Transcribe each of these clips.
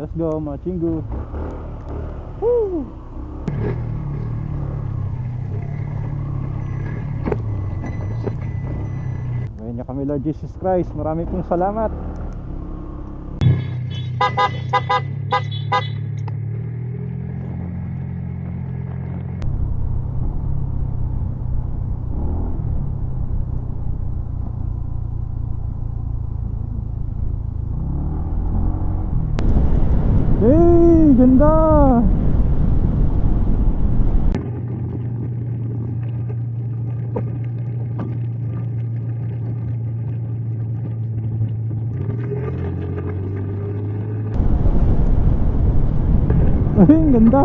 Let's go mga chingu. Woo! Ngayon niya kami Lord Jesus Christ. Marami pong salamat. Hey, ganda! Ay, ang ganda!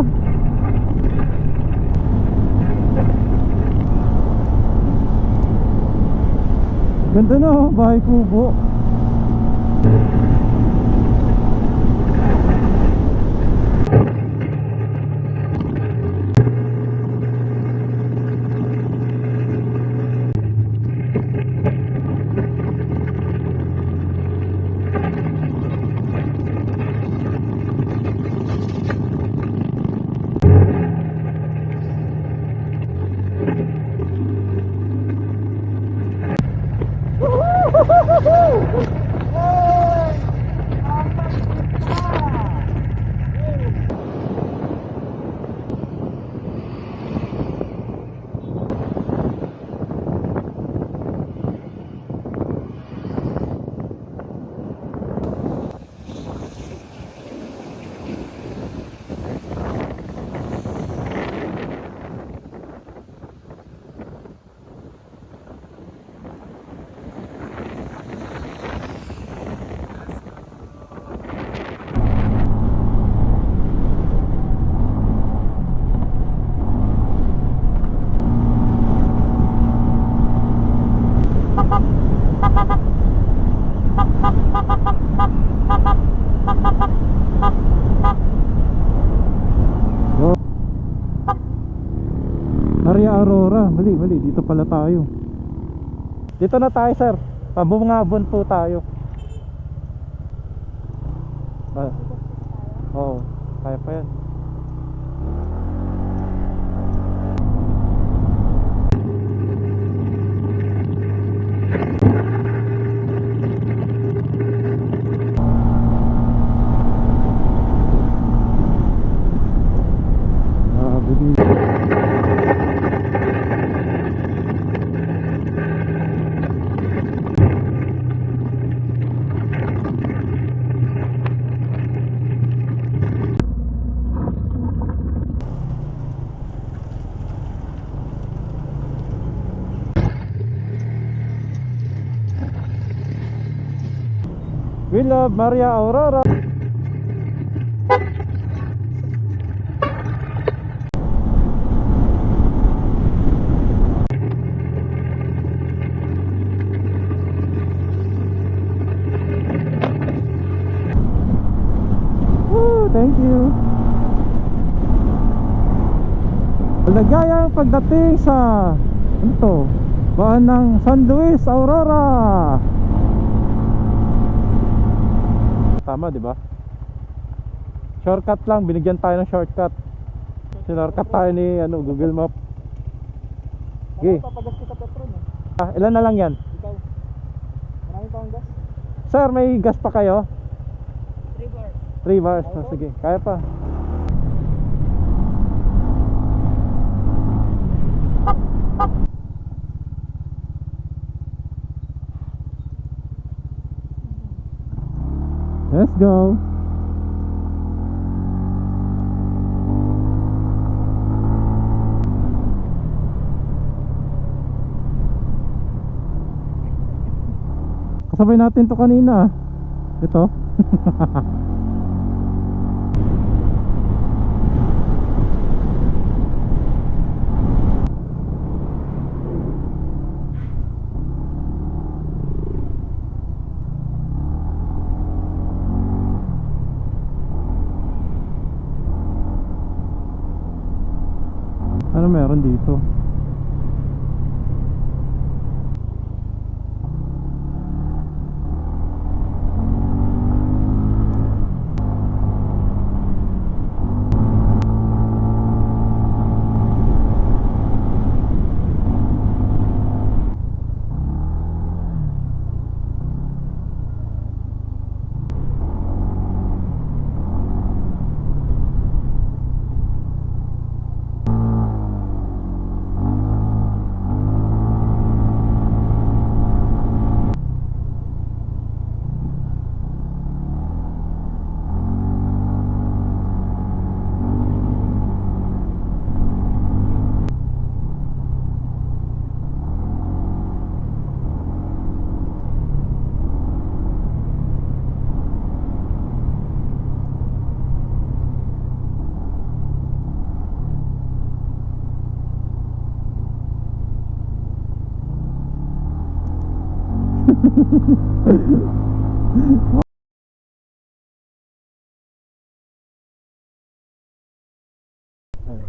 Ganda na, oh, bahay kubo. Go. Maria Aurora, mali, mali, dito pala tayo. Dito na tayo, sir. Pabungabon po tayo. Ah. Oo, kaya pa yan. Grabe dito. Love Maria Aurora. Woo, thank you. Maligayang pagdating sa ano to? Baan ng San Luis, Aurora. Tama, di ba? Shortcut lang, binigyan tayo ng shortcut. Sinortcut tayo ni ano, Google Map. Okay. Petron eh. Ah, ilan na lang yan? Ikaw. Marami pa ang gas. Sir, may gas pa kayo? 3 bars. 3 bars. Ah, sige, kaya pa. Go. Kasabay natin to kanina. Ito. meron dito?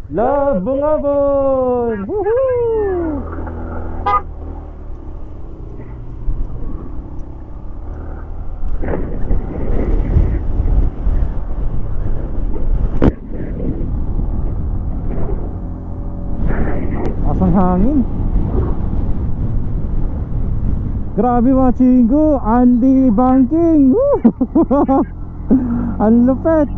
Love Bungabon! Woohoo! Asang hangin. Grabe mga chinggo, Andy Banking. Ang lupet.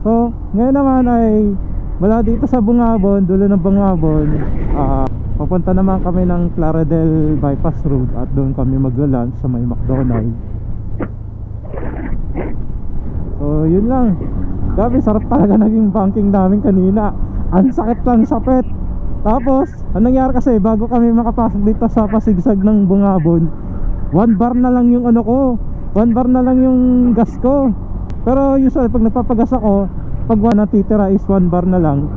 So, ngayon naman ay mula dito sa Bungabon, dulo ng Bungabon, ah papunta naman kami ng Claredel Bypass Road at doon kami mag-lunch sa may McDonald's. So, yun lang. Grabe, sarap talaga naging banking namin kanina. Ang sakit lang sa pet. Tapos, ang nangyari kasi, bago kami makapasok dito sa pasigsag ng Bungabon, one bar na lang yung ano ko. One bar na lang yung gas ko. Pero usually, pag nagpapagas ako, pag one natitira is one bar na lang.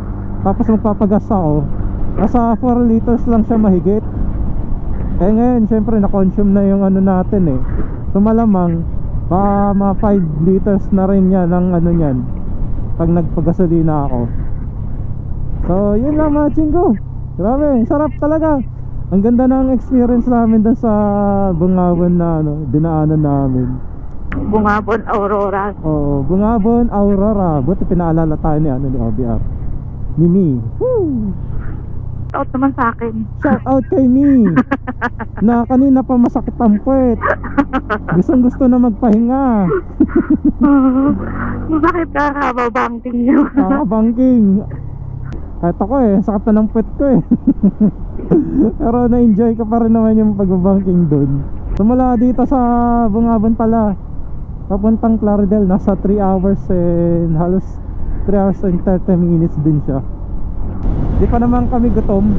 Tapos magpapagas ako, nasa 4 liters lang siya mahigit. Eh ngayon, syempre, na-consume na yung ano natin eh. So malamang, baka mga 5 liters na rin yan ng ano yan. Pag nagpagasolina ako. So, yun lang mga chinggo. Grabe, sarap talaga. Ang ganda ng experience namin doon sa Bungabon na ano, dinaanan namin. Bungabon Aurora. Oo, Bungabon, Aurora. Buti pinaalala tayo ni ano ni OBR. Ni Mi. Woo! Out naman sa akin. Shout out kay Mi. na kanina pa masakit ang puwet. Gustong gusto na magpahinga. Bakit ka kababangting niyo? Kakabangking. Kahit ako eh, sakit na ng puwet ko eh. Pero na-enjoy ko pa rin naman yung pagbabangking doon. Tumula dito sa Bungabon pala. Papuntang Claridel, nasa 3 hours and halos 3 hours and 30 minutes din siya. Di pa naman kami gutom.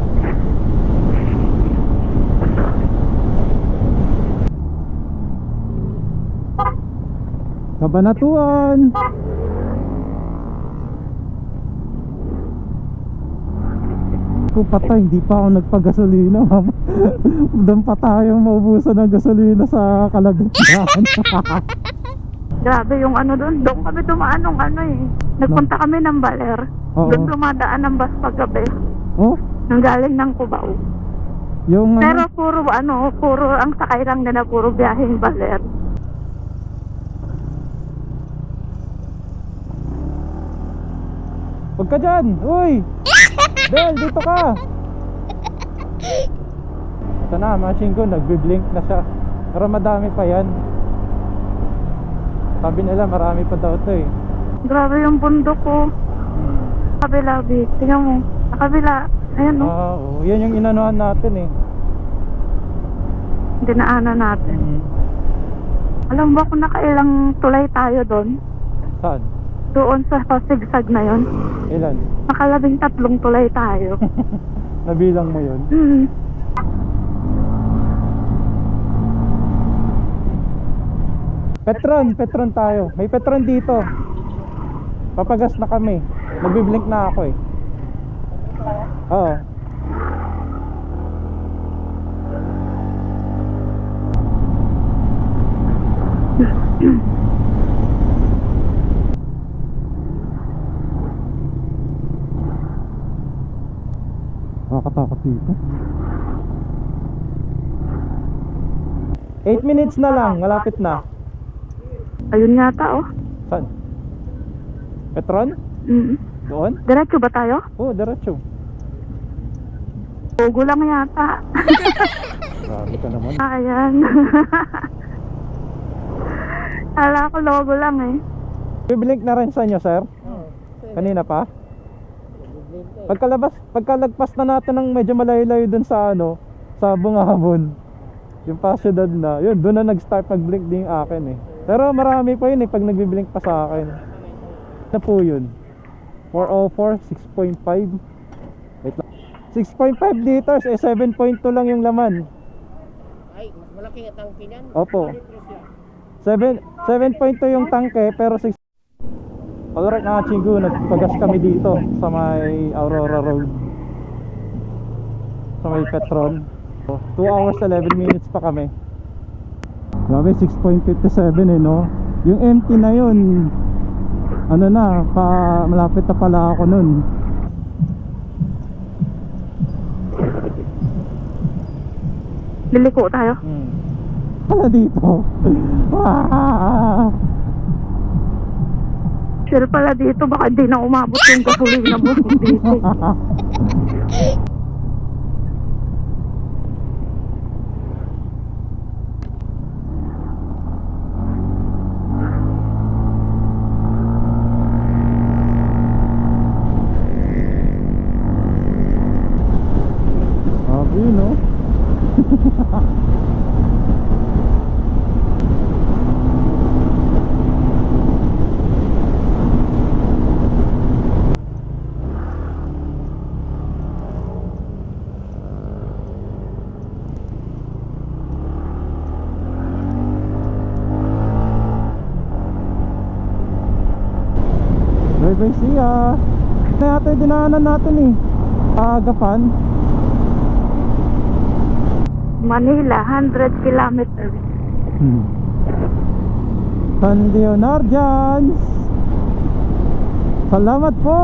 Kabanatuan! Kung patay, hindi pa ako nagpagasolina ma'am. Doon pa tayo maubusan ng gasolina sa kalagitnaan. Grabe yung ano doon. Doon kami dumaan nung ano eh. Nagpunta kami ng Baler. Oo. Doon dumadaan ng bus paggabi. oh, Nang galing ng Cubao. yung Pero ano, puro ano, puro ang sakay lang nila puro biyaheng Baler. Huwag ka dyan! Uy! Del, dito ka! Ito na, mga chinggo, nagbiblink na siya. Pero madami pa yan. Sabi nila, marami pa daw ito eh. Grabe yung bundok ko. Hmm. Kabila, Vic. Tingnan mo. Sa kabila. Ayan no. Ah, oo. yan yung inanuhan natin eh. Dinaanan natin. Hmm. Alam mo kung nakailang tulay tayo doon? Saan? Doon sa pasigsag na yon. Ilan? Nakalabing tatlong tulay tayo. Nabilang mo yun? Hmm. Petron, Petron tayo. May Petron dito. Papagas na kami. Nagbiblink na ako eh. Oo. Nakakatakot dito. 8 minutes na lang, malapit na. Ayun yata oh. Saan? Petron? Mm. Doon? Diretso ba tayo? Oo, oh, diretso. Pogo lang yata. Grabe ka naman. Ayan. Kala ko logo lang eh. Biblink na rin sa inyo, sir? Kanina pa? Pagkalabas, pagkalagpas na natin ng medyo malayo-layo dun sa ano, sa Bungabon. Yung pa syudad na, yun, doon na nag-start mag-blink din yung akin eh. Pero marami pa yun eh, pag nagbi-blink pa sa akin. Na po yun? 404, 6.5. Wait lang. 6.5 liters, eh 7.2 lang yung laman. Ay, mas malaki ang tangke niyan. Opo. 7 7.2 yung tangke pero 6 Alright mga chinggo, nagpagas kami dito sa may Aurora Road. Sa may Petron. 2 hours 11 minutes pa kami. Grabe, 6.57 eh, no? Yung empty na yun, ano na, pa, malapit na pala ako nun. Liliko tayo. Hmm. Pala dito. Ah! Sure pala dito, baka di na umabot yung gasolina mo dito. Sabi, no? Ya! Ito yata yung dinaanan natin eh. Agapan. Manila, 100 kilometers. Hmm. San Leonardians! Salamat po!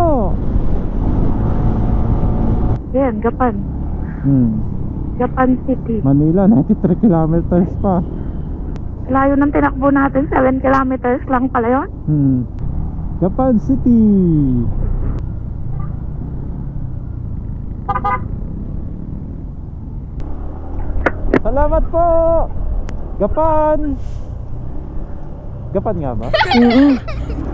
Yan, Gapan. Hmm. Gapan City. Manila, 93 kilometers pa. Layo ng tinakbo natin, 7 kilometers lang pala yun. Hmm. Japan City. Salamat po! Gapan! Gapan nga ba? Mm